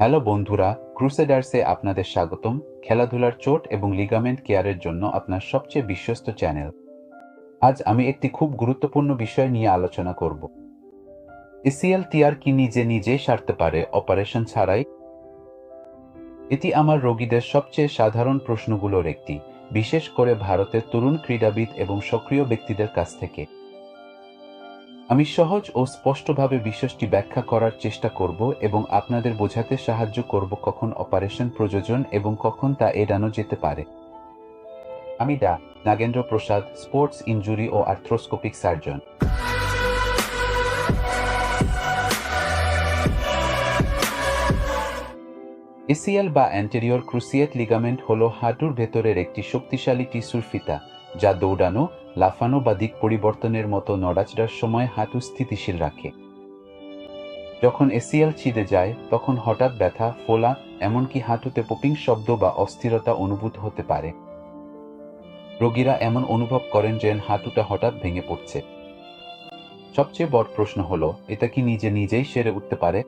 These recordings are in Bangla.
হ্যালো বন্ধুরা, ক্রুসেডার্সে আপনাদের স্বাগতম। খেলাধুলার চোট এবং লিগামেন্ট কেয়ারের জন্য আপনার সবচেয়ে বিশ্বস্ত চ্যানেল আজ আমি একটি খুব গুরুত্বপূর্ণ বিষয় নিয়ে আলোচনা করব। এসিএল টিয়ার কি নিজে নিজেই সারতে পারে অপারেশন ছাড়াই? এটি আমার রোগীদের সবচেয়ে সাধারণ প্রশ্নগুলোর একটি, বিশেষ করে ভারতের তরুণ ক্রীড়াবিদ এবং সক্রিয় ব্যক্তিদের কাছ থেকে। আমি সহজ ও স্পষ্টভাবে বিশ্বাসটি ব্যাখ্যা করার চেষ্টা করব এবং আপনাদের বোঝাতে সাহায্য করব কখন অপারেশন প্রয়োজন এবং কখন তা এড়ানো যেতে পারে। আমি ডা, নাগেন্দ্র প্রসাদ, স্পোর্টস ইনজুরি ও আর্থ্রোস্কোপিক সার্জন। এসিএল বা অ্যান্টেরিয়র ক্রুসিয়েট লিগামেন্ট হল হাঁটুর ভেতরের একটি শক্তিশালী টিস্যুর ফিতা, যা দৌড়ানো লাফানো বা দিক পরিবর্তনের মতো নড়াচড়ার সময় হাঁটু স্থিতিশীল রাখে। যখন এসিএল ছিঁড়ে যায়, তখন হঠাৎ ব্যথা, ফোলা, এমনকি হাঁটুতে পপিং শব্দ বা অস্থিরতা অনুভূত হতে পারে। রোগীরা এমন অনুভব করেন যে হাঁটুটা হঠাৎ ভেঙে পড়ছে। সবচেয়ে বড় প্রশ্ন হলো, এটা কি নিজে নিজেই সেরে উঠতে পারে?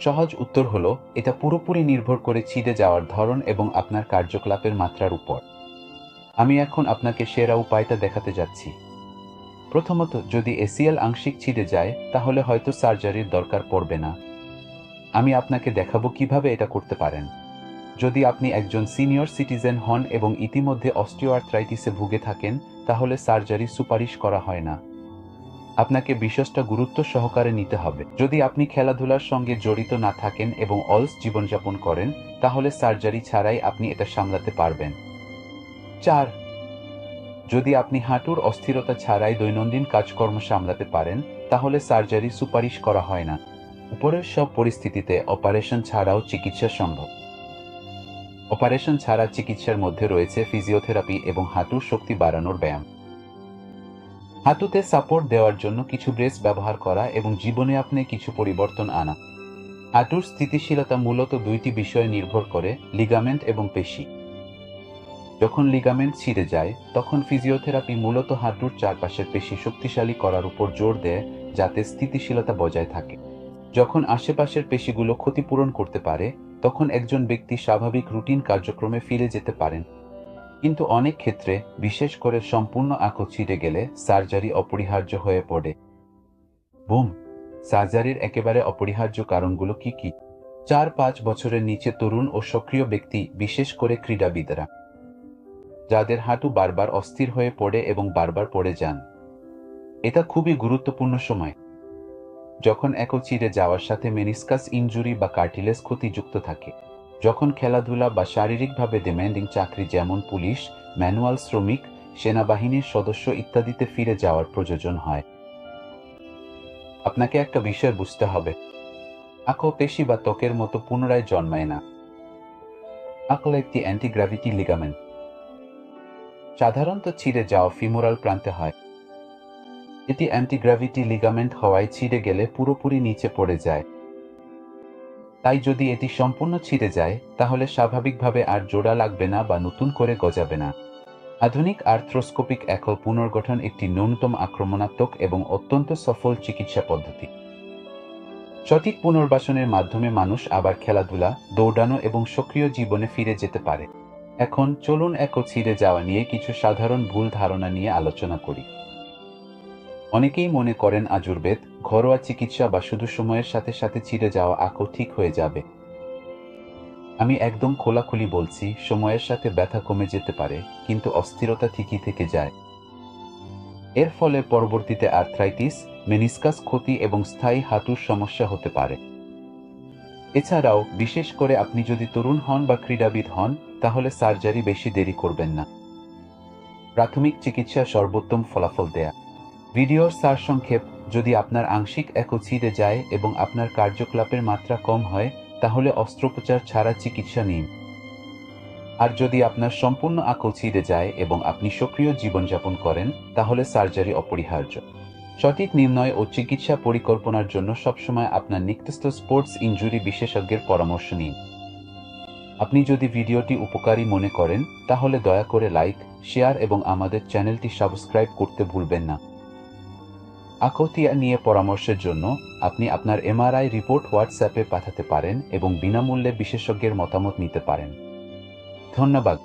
সহজ উত্তর হলো, এটা পুরোপুরি নির্ভর করে ছিঁড়ে যাওয়ার ধরন এবং আপনার কার্যকলাপের মাত্রার উপর। আমি এখন আপনাকে সেরা উপায়টা দেখাতে যাচ্ছি। প্রথমত, যদি এসিএল আংশিক ছিঁড়ে যায়, তাহলে হয়তো সার্জারির দরকার পড়বে না। আমি আপনাকে দেখাবো কীভাবে এটা করতে পারেন। যদি আপনি একজন সিনিয়র সিটিজেন হন এবং ইতিমধ্যে অস্টিওআর্থ্রাইটিসে ভুগে থাকেন, তাহলে সার্জারি সুপারিশ করা হয় না। আপনাকে বিশেষটা গুরুত্ব সহকারে নিতে হবে। যদি আপনি খেলাধুলার সঙ্গে জড়িত না থাকেন এবং অলস জীবনযাপন করেন, তাহলে সার্জারি ছাড়াই আপনি এটা সামলাতে পারবেন। চার, যদি আপনি হাঁটুর অস্থিরতা ছাড়াই দৈনন্দিন কাজকর্ম সামলাতে পারেন, তাহলে সার্জারি সুপারিশ করা হয় না। উপরের সব পরিস্থিতিতে অপারেশন ছাড়াও চিকিৎসা সম্ভব। অপারেশন ছাড়া চিকিৎসার মধ্যে রয়েছে ফিজিওথেরাপি এবং হাঁটুর শক্তি বাড়ানোর ব্যায়াম। হাঁটুতে সাপোর্ট দেওয়ার জন্য কিছু ব্রেস ব্যবহার করা এবং জীবনে আপনি কিছু পরিবর্তন আনা। হাঁটুর স্থিতিশীলতা মূলত দুইটি বিষয়ে নির্ভর করে, লিগামেন্ট এবং পেশি। যখন লিগামেন্ট ছিঁড়ে যায়, তখন ফিজিওথেরাপি মূলত হাঁটুর চারপাশের পেশি শক্তিশালী করার উপর জোর দেয়, যাতে স্থিতিশীলতা বজায় থাকে। যখন আশেপাশের পেশিগুলো ক্ষতিপূরণ করতে পারে, তখন একজন ব্যক্তি স্বাভাবিক রুটিন কার্যক্রমে ফিরে যেতে পারেন। কিন্তু অনেক ক্ষেত্রে, বিশেষ করে সম্পূর্ণ আঁকো ছিঁড়ে গেলে সার্জারি অপরিহার্য হয়ে পড়ে। বুম! সার্জারির একেবারে অপরিহার্য কারণগুলো কি কি? চার পাঁচ বছরের নিচে তরুণ ও সক্রিয় ব্যক্তি, বিশেষ করে ক্রীড়াবিদরা। যাদের হাঁটু বারবার অস্থির হয়ে পড়ে এবং বারবার পড়ে যান। এটা খুবই গুরুত্বপূর্ণ সময়। যখন একো চিরে যাওয়ার সাথে মেনিসকাস ইনজুরি বা কার্টিলেস ক্ষতি যুক্ত থাকে, যখন খেলাধুলা বা শারীরিকভাবে ডিম্যান্ডিং চাকরি যেমন পুলিশ ম্যানুয়াল শ্রমিক, সেনাবাহিনীর সদস্য ইত্যাদিতে ফিরে যাওয়ার প্রয়োজন হয়। আপনাকে একটা বিষয় বুঝতে হবে। আঁকো পেশি বা ত্বকের মতো পুনরায় জন্মায় না। আকল একটি অ্যান্টিগ্রাভিটি লিগামেন্ট সাধারণত ছিঁড়ে যাওয়া ফিমোরাল প্রান্তে হয়। এটি অ্যান্টিগ্রাভিটি লিগামেন্ট হওয়ায় ছিঁড়ে গেলে পুরোপুরি নিচে পড়ে যায়। তাই যদি এটি সম্পূর্ণ ছিঁড়ে যায়, তাহলে স্বাভাবিকভাবে আর জোড়া লাগবে না বা নতুন করে গজাবে না। আধুনিক আর্থ্রোস্কোপিক একল পুনর্গঠন একটি ন্যূনতম আক্রমণাত্মক এবং অত্যন্ত সফল চিকিৎসা পদ্ধতি। সঠিক পুনর্বাসনের মাধ্যমে মানুষ আবার খেলাধুলা, দৌড়ানো এবং সক্রিয় জীবনে ফিরে যেতে পারে। এখন চলুন এক ছিঁড়ে যাওয়া নিয়ে কিছু সাধারণ ভুল ধারণা নিয়ে আলোচনা করি। অনেকেই মনে করেন আজুর্বেদ ঘরোয়া চিকিৎসা বা শুধু সময়ের সাথে সাথে ছিঁড়ে যাওয়া আঁকো ঠিক হয়ে যাবে। আমি একদম খোলাখুলি বলছি, সময়ের সাথে ব্যথা কমে যেতে পারে, কিন্তু অস্থিরতা ঠিকই থেকে যায়। এর ফলে পরবর্তীতে আর্থ্রাইটিস মেনিসকাস ক্ষতি এবং স্থায়ী হাঁটুর সমস্যা হতে পারে। এছাড়াও, বিশেষ করে আপনি যদি তরুণ হন বা ক্রীড়াবিদ হন, তাহলে সার্জারি বেশি দেরি করবেন না। প্রাথমিক চিকিৎসা সর্বোত্তম ফলাফল দেয়া। ভিডিওর সারসংক্ষেপ যদি আপনার আংশিক একো ছিঁড়ে যায় এবং আপনার কার্যকলাপের মাত্রা কম হয়, তাহলে অস্ত্রোপচার ছাড়া চিকিৎসা নিন। আর যদি আপনার সম্পূর্ণ আঁকো ছিঁড়ে যায় এবং আপনি সক্রিয় জীবনযাপন করেন, তাহলে সার্জারি অপরিহার্য। সঠিক নির্ণয় ও চিকিৎসা পরিকল্পনার জন্য সবসময় আপনার নিকটস্থ স্পোর্টস ইনজুরি বিশেষজ্ঞের পরামর্শ নিন। আপনি যদি ভিডিওটি উপকারী মনে করেন, তাহলে দয়া করে লাইক, শেয়ার এবং আমাদের চ্যানেলটি সাবস্ক্রাইব করতে ভুলবেন না। আকতিয়া নিয়ে পরামর্শের জন্য আপনি আপনার এমআরআই রিপোর্ট হোয়াটসঅ্যাপে পাঠাতে পারেন এবং বিনামূল্যে বিশেষজ্ঞের মতামত নিতে পারেন। ধন্যবাদ।